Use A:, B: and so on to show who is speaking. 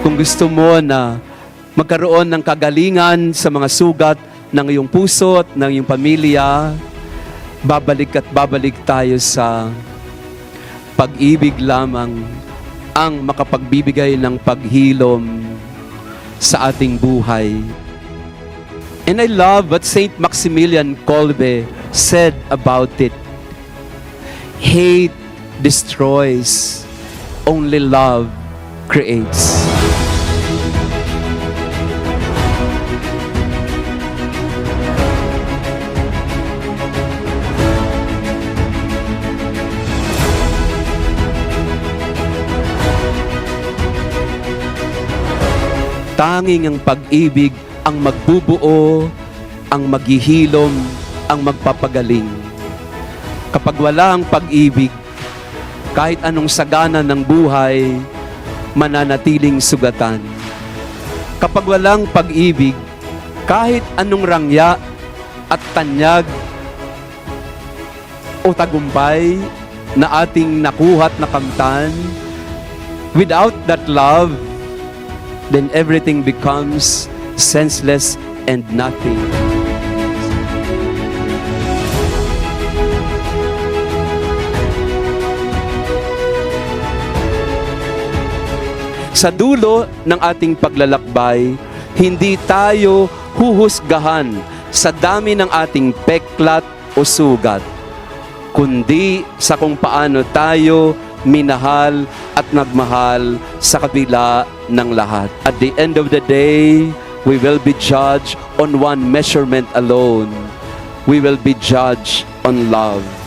A: Kung gusto mo na magkaroon ng kagalingan sa mga sugat ng iyong puso at ng iyong pamilya, babalik at babalik tayo sa pag-ibig lamang ang makapagbibigay ng paghilom sa ating buhay. And I love what Saint Maximilian Kolbe said about it. Hate destroys, only love creates. Tanging ang pag-ibig ang magbubuo, ang maghihilom, ang magpapagaling. Kapag wala ang pag-ibig, kahit anong sagana ng buhay, mananatiling sugatan. Kapag walang pag-ibig, kahit anong rangya at tanyag o tagumpay na ating nakuhat na kamtan, without that love, then everything becomes senseless and nothing. Sa dulo ng ating paglalakbay, hindi tayo huhusgahan sa dami ng ating peklat o sugat, kundi sa kung paano tayo minahal at nagmahal sa kabila ng lahat. At the end of the day, we will be judged on one measurement alone. We will be judged on love.